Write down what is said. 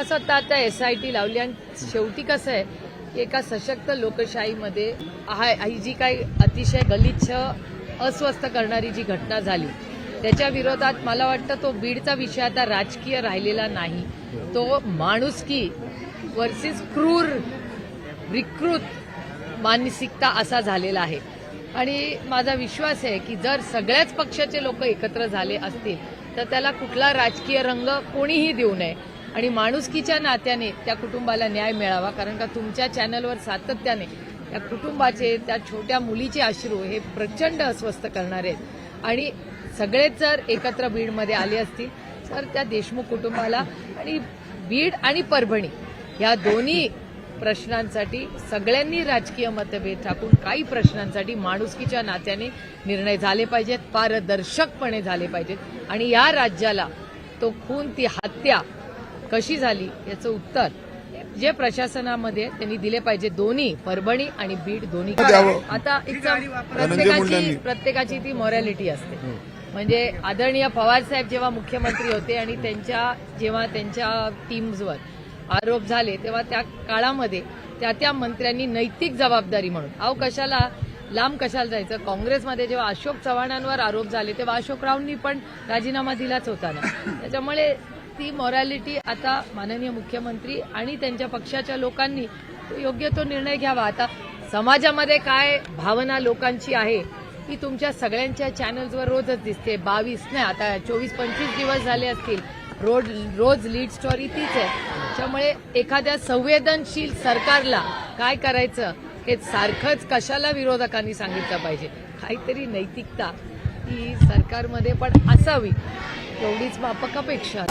असं आता आता एस आय टी लावली आणि शेवटी कसं आहे की एका सशक्त लोकशाहीमध्ये हा ही जी काही अतिशय गलिच्छ अस्वस्थ करणारी जी घटना झाली त्याच्या विरोधात मला वाटतं तो बीडचा विषय आता राजकीय राहिलेला नाही. तो माणुसकी वर्सेस क्रूर विकृत मानसिकता असा झालेला आहे. आणि माझा विश्वास आहे की जर सगळ्याच पक्षाचे लोक एकत्र झाले असतील तर त्याला कुठला राजकीय रंग कोणीही देऊ नये. आणि माणुसकीच्या नात्याने त्या कुटुंबाला न्याय मिळावा कारण का तुमच्या चॅनलवर सातत्याने त्या कुटुंबाचे त्या छोट्या मुलीचे अश्रू हे प्रचंड अस्वस्थ करणारे आहेत. आणि सगळेच जर एकत्र बीडमध्ये आले असतील तर त्या देशमुख कुटुंबाला आणि बीड आणि परभणी या दोन्ही प्रश्नांसाठी सगळ्यांनी राजकीय मतभेद टाकून काही प्रश्नांसाठी माणुसकीच्या नात्याने निर्णय झाले पाहिजेत पारदर्शकपणे झाले पाहिजेत. आणि या राज्याला तो खून ती हत्या कशी झाली याचं उत्तर जे प्रशासनामध्ये त्यांनी दिले पाहिजे दोन्ही परभणी आणि बीड दोन्ही. आता. प्रत्येकाची प्रत्येकाची ती मॉरॅलिटी असते. म्हणजे आदरणीय पवार साहेब जेव्हा मुख्यमंत्री होते आणि त्यांच्या जेव्हा त्यांच्या टीम्सवर आरोप झाले तेव्हा त्या काळामध्ये त्या त्या मंत्र्यांनी नैतिक जबाबदारी म्हणून अहो कशाला? लांब कशाला जायचं? काँग्रेसमध्ये जेव्हा अशोक चव्हाणांवर आरोप झाले तेव्हा अशोकरावांनी पण राजीनामा दिलाच होता ना. त्याच्यामुळे ती मॉरॅलिटी आता माननीय मुख्यमंत्री आणि त्यांच्या पक्षाच्या लोकांनी योग्य तो निर्णय घ्यावा. आता समाजामध्ये काय भावना लोकांची आहे ती तुमच्या सगळ्यांच्या चॅनल्सवर रोजच दिसते. बावीस नाही आता चोवीस पंचवीस दिवस झाले असतील. रोज रोज लीड स्टोरी तीच आहे. त्यामुळे एखाद्या संवेदनशील सरकारला काय करायचं हे सारखंच कशाला विरोधकांनी सांगितलं पाहिजे? काहीतरी नैतिकता ही सरकारमध्ये पण असावी एवढीच मापक अपेक्षा